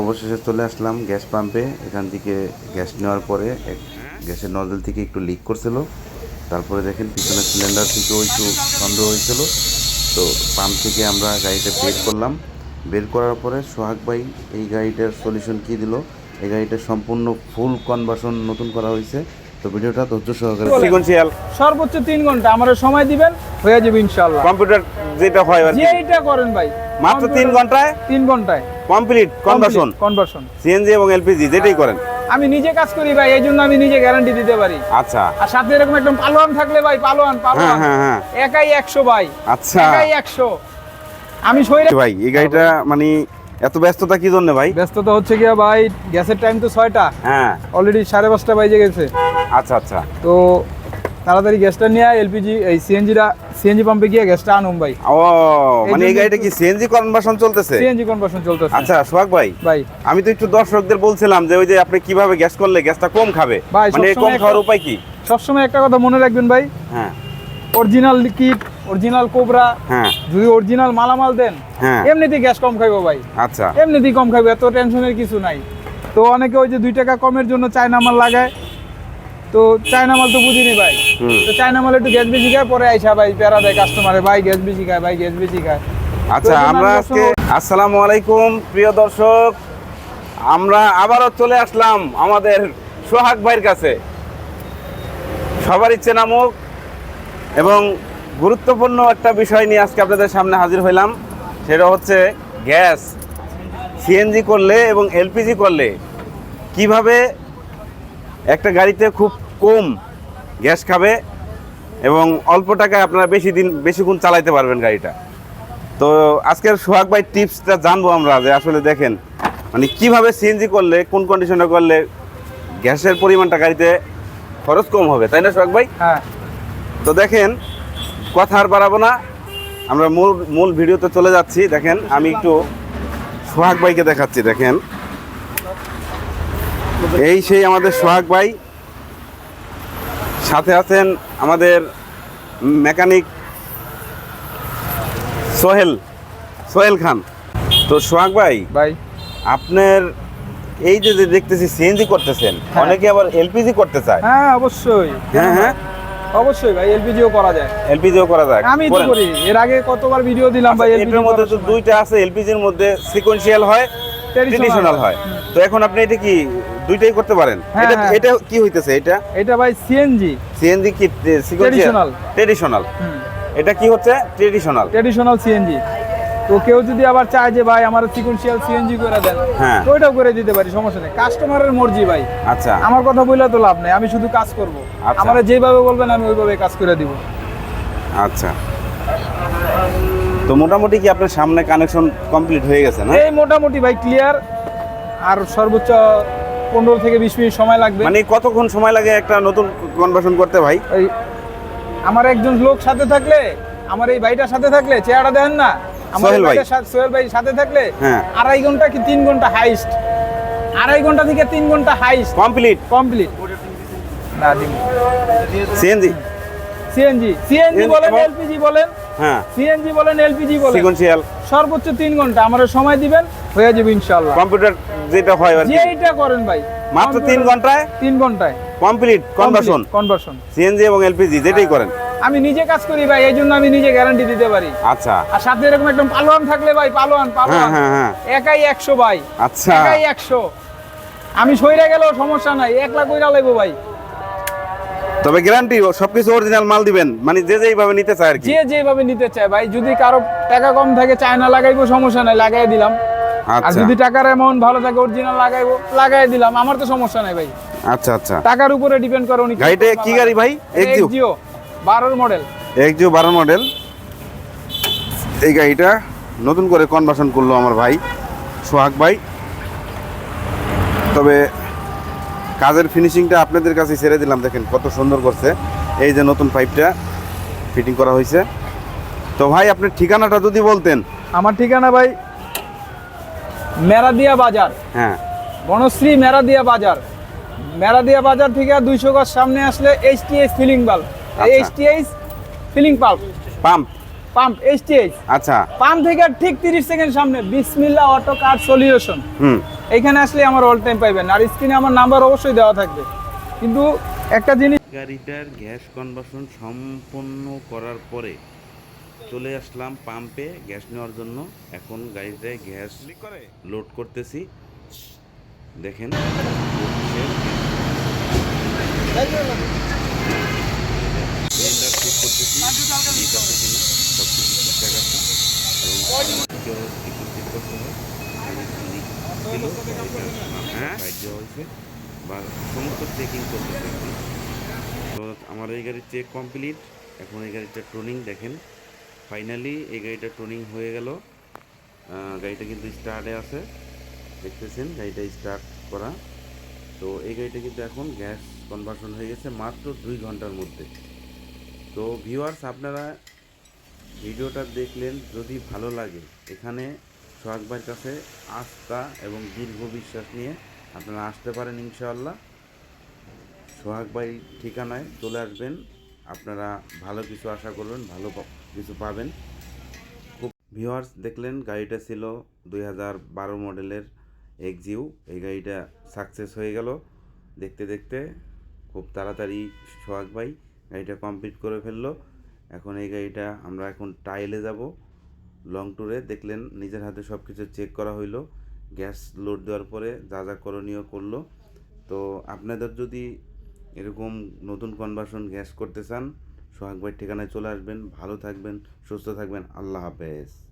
অবশেষে চলে আসলাম গ্যাস পাম্পে। এখান থেকে গ্যাস নেওয়ার পরে এক গ্যাসের নজল থেকে একটু লিক করছিল। তারপরে দেখেন পিছনের সিলিন্ডার থেকেও একটু সন্দেহ হয়েছিল। তো পাম্প থেকে আমরা গাড়িটা বের করলাম। বের করার পরে সোহাগ ভাই এই গাড়িটার সলিউশন কী দিল? এই গাড়িটা সম্পূর্ণ ফুল কনভার্সন নতুন করা হয়েছে। তো ভিডিওটা ধৈর্য সহকারে সিকোয়েন্সিয়াল সর্বোচ্চ তিন ঘণ্টা। আমার সময় দিবেন হয়ে যাবে ইনশাল্লাহ কম্পিউটার যেটা হয় আর কি। যেইটা করেন ভাই। মাত্র তিন ঘন্টায়? তিন ঘন্টায়। কমপ্লিট কনভার্সন কনভার্সন সিএনজি এবং এলপিজি যেটাই করেন। আমি নিজে কাজ করি ভাই এই জন্য আমি নিজে গ্যারান্টি দিতে পারি। আচ্ছা। আর সাথে এরকম একটা পালোয়ান থাকলে ভাই পালোয়ান হ্যাঁ পালোয়ান। হ্যাঁ হ্যাঁ। একাই একশো ভাই। আচ্ছা। একাই একশো। আমি সইরা ভাই এই গাড়িটা মানে এত ব্যস্ততা কি জন্য ভাই? ব্যস্ততা হচ্ছে গিয়া ভাই গ্যাসের টাইম তো ছয়টা। হ্যাঁ। অলরেডি সাড়ে পাঁচটা বাজে গেছে। আচ্ছা আচ্ছা। তো তাড়াতাড়ি গ্যাসটা নিয়ে এলপিজি এই সিএনজিটা সিএনজি পাম্পে গিয়ে গ্যাসটা আনুম ভাই। ও মানে এই গাড়িটা কি সিএনজি কনভার্সন চলতেছে? সিএনজি কনভার্সন চলতেছে। আচ্ছা সোহাগ ভাই ভাই। আমি তো একটু দর্শকদের বলছিলাম যে ওই যে আপনি কীভাবে গ্যাস করলে গ্যাসটা কম খাবে? মানে কম খাওয়ার উপায় কি? সবসময় একটা কথা মনে রাখবেন ভাই। হ্যাঁ। অরিজিনাল কিট অরিজিনাল কোবরা হ্যাঁ। যদি অরিজিনাল মালামাল দেন হ্যাঁ। এমনিতেই গ্যাস কম খাইবো ভাই। আচ্ছা। এমনিতেই কম খাইবো এত টেনশনের কিছু নাই। তো অনেকে ওই যে দুই টাকা কমের জন্য চায়না মাল লাগায় তো চায়না মাল তো বুঝিনি ভাই। তো চায়না মাল একটু গ্যাস বেশি খায় পরে আইসা ভাই প্যারা দেয় কাস্টমারে ভাই গ্যাস বেশি খায় ভাই গ্যাস বেশি খায়। আচ্ছা আমরা আজকে আসসালামু আলাইকুম প্রিয় দর্শক। আমরা আবারও চলে আসলাম আমাদের সোহাগ ভাইয়ের কাছে। সবার ইচ্ছে নামক। এবং গুরুত্বপূর্ণ একটা বিষয় নিয়ে আজকে আপনাদের সামনে হাজির হইলাম সেটা হচ্ছে গ্যাস। সিএনজি করলে এবং এলপিজি করলে কীভাবে একটা গাড়িতে খুব কম গ্যাস খাবে এবং অল্প টাকায় আপনারা বেশি দিন বেশিক্ষণ চালাইতে পারবেন গাড়িটা। তো আজকের সোহাগ ভাই টিপসটা জানব আমরা যে আসলে দেখেন মানে কীভাবে সিএনজি করলে কোন কন্ডিশনে করলে গ্যাসের পরিমাণটা গাড়িতে খরচ কম হবে তাই না সোহাগ ভাই? হ্যাঁ। তো দেখেন কথা আর বাড়াবো না আমরা মূল মূল ভিডিওতে চলে যাচ্ছি। দেখেন আমি একটু সোহাগ ভাইকে দেখাচ্ছি দেখেন। এই সেই আমাদের সোহাগ ভাই সাথে আছেন আমাদের মেকানিক সোহেল সোহেল খান। তো সোহাগ ভাই ভাই। আপনার এই যে যে দেখতেছি সিএনজি করতেছেন হ্যাঁ। অনেকে আবার এলপিজি করতে চায়। হ্যাঁ অবশ্যই। হ্যাঁ হ্যাঁ। অবশ্যই ভাই এলপিজিও করা যায়। এলপিজিও করা যায়। আমি তো করি। এর আগে কতবার ভিডিও দিলাম ভাই আচ্ছা, এলপিজি এটার মধ্যে তো দুইটা আছে এলপিজির মধ্যে সিকোয়েন্সিয়াল হয় ট্রেডিশনাল হয়। তো এখন আপনি এটা কি দুইটাই করতে পারেন। হ্যাঁ, এটা হ্যাঁ। এটা কি হইতেছে এটা? এটা ভাই সিএনজি সিএনজি কি. ট্রেডিশনাল এটা কি হচ্ছে? ট্রেডিশনাল ট্রেডিশনাল সিএনজি তো কেউ যদি আবার চায় যে ভাই আমার সিকুয়েন্সিয়াল সিএনজি করে দেন হ্যাঁ। তো ওইটাও করে দিতে পারি সমস্যা নেই। কাস্টমারের মর্জি ভাই। আচ্ছা। আমার কথা বললে তো লাভ নেই আমি শুধু কাজ করব। আচ্ছা। আমার যেভাবে বলবেন আমি ওইভাবে কাজ করে দিব। আচ্ছা। তো মোটামুটি কি আপনার সামনে কানেকশন কমপ্লিট হয়ে গেছে না? এই মোটামুটি ভাই ক্লিয়ার আর সর্বোচ্চ পনেরো থেকে বিশ মিনিট সময় লাগবে। মানে কতক্ষণ সময় লাগে একটা নতুন কনভার্সন করতে ভাই? আমার একজন লোক সাথে থাকলে আমার এই ভাইটার সাথে থাকলে চেহারা দেন না? আমার। ভাইটার সাথে- সোহেল ভাই সাথে থাকলে হ্যাঁ। আড়াই ঘণ্টা কি তিন ঘণ্টা হাইস্ট আড়াই ঘণ্টা থেকে তিন ঘণ্টা হাইস্ট কমপ্লিট কমপ্লিট না দিন। সিএনজি সিএনজি সিএনজি বলেন এলপিজি বলেন। হ্যাঁ। সিএনজি বলেন এলপিজি বলেন। সিকোয়েন্সিয়াল সর্বোচ্চ তিন ঘণ্টা আমার সময় দিবেন হয়ে যাবে ইনশাল্লাহ কম্পিউটার যেটা হয় আর কি। যেইটা করেন ভাই মাত্র তিন ঘন্টায়? তিন ঘন্টায়। কমপ্লিট কনভার্সন কনভার্সন সিএনজি এবং এলপিজি যেটাই করেন। আমি নিজে কাজ করি ভাই এই জন্য আমি নিজে গ্যারান্টি দিতে পারি। আচ্ছা। আর সাথে এরকম একদম পালোয়ান থাকলে ভাই পালোয়ান হ্যাঁ পালোয়ান। হ্যাঁ হ্যাঁ। একাই একশো ভাই। আচ্ছা। একাই একশো। আমি সইরা গেলেও সমস্যা নাই এক লাখ কইরা লাগবো ভাই। তবে গ্যারান্টি সবকিছু অরিজিনাল মাল দিবেন। মানে যে যেইভাবে নিতে চায় আর কি। যে যেভাবে নিতে চায় ভাই যদি কারও টাকা কম থাকে চায়না লাগাইবো সমস্যা নাই লাগাই দিলাম। আর আচ্ছা। যদি টাকার অ্যামাউন্ট ভালো থাকে অরিজিনাল লাগাইবো লাগাই দিলাম আমার তো সমস্যা নাই ভাই। আচ্ছা আচ্ছা। টাকার উপরে ডিপেন্ড করে উনি গাড়িটা কি গাড়ি ভাই? এক্সিউ জিও বারোর মডেল এক্সিউ বারো মডেল এই গাড়িটা নতুন করে কনভার্সন করল আমার ভাই সোহাগ ভাই। তবে কাজের ফিনিশিংটা আপনাদের কাছে ছেড়ে দিলাম। দেখেন কত সুন্দর করছে। এই যে নতুন পাইপটা ফিটিং করা হয়েছে। তো ভাই আপনার ঠিকানাটা যদি বলতেন। আমার ঠিকানা ভাই মেরাদিয়া বাজার। হ্যাঁ। বনশ্রী মেরাদিয়া বাজার। মেরাদিয়া বাজার থেকে দুইশো গজ সামনে আসলে এইচটিএস ফিলিং বাল্ব আচ্ছা। HTS filling pump pump pump HTH আচ্ছা। পাম্প থেকে ঠিক তিরিশ সেকেন্ড সামনে বিসমিল্লা অটো কার সলিউশন হুম। এইখানে আসলে আমার অল টাইম পাইবেন। আর স্ক্রিনে আমার নাম্বার অবশ্যই দেওয়া থাকবে। কিন্তু একটা জিনিস গাড়িটার গ্যাস কনভার্সন সম্পন্ন করার পরে চলে আসলাম পাম্পে গ্যাস নেওয়ার জন্য। এখন গাড়িটায় গ্যাস লোড করতেছি। দেখেন সব কিছু ঠিকঠাক আছে। এবং করতে ছিল হ্যাঁ? বা সমস্ত চেকিং এখন তো আমার এই গাড়ির চেক কমপ্লিট এখন এই গাড়িটা টোনিং দেখেন। ফাইনালি এই গাড়িটা টোনিং হয়ে গেল। গাড়িটা কিন্তু স্টার্টে আছে। দেখতেছেন, গাড়িটা স্টার্ট করা। তো এই গাড়িটা কিন্তু এখন গ্যাস কনভার্সন হয়ে গেছে মাত্র দুই ঘণ্টার মধ্যে। তো ভিউয়ার্স আপনারা ভিডিওটা দেখলেন যদি ভালো লাগে, এখানে সোহাগ ভাইয়ের কাছে আস্থা এবং দীর্ঘ বিশ্বাস নিয়ে আপনারা আসতে পারেন ইনশাআল্লাহ। সোহাগ ভাই ঠিকানায় চলে আসবেন। আপনারা ভালো কিছু আশা করবেন, ভালো কিছু পাবেন। খুব ভিউয়ার্স দেখলেন, গাড়িটা ছিল দুই হাজার বারো মডেলের এক্সিউ এই গাড়িটা সাকসেস হয়ে গেল। দেখতে দেখতে খুব তাড়াতাড়ি সোহাগ ভাই গাড়িটা কমপ্লিট করে ফেলল। এখন এই গাড়িটা আমরা এখন টাইলে যাব। লং ট্যুরে দেখলেন নিজের হাতে সব কিছু চেক করা হইল, গ্যাস লোড দেওয়ার পরে যা যা করণীয় করল। তো আপনাদের যদি এরকম নতুন কনভার্সন গ্যাস করতে চান, সোহাগ ভাই ঠিকানায় চলে আসবেন, ভালো থাকবেন, সুস্থ থাকবেন, আল্লাহ হাফেজ।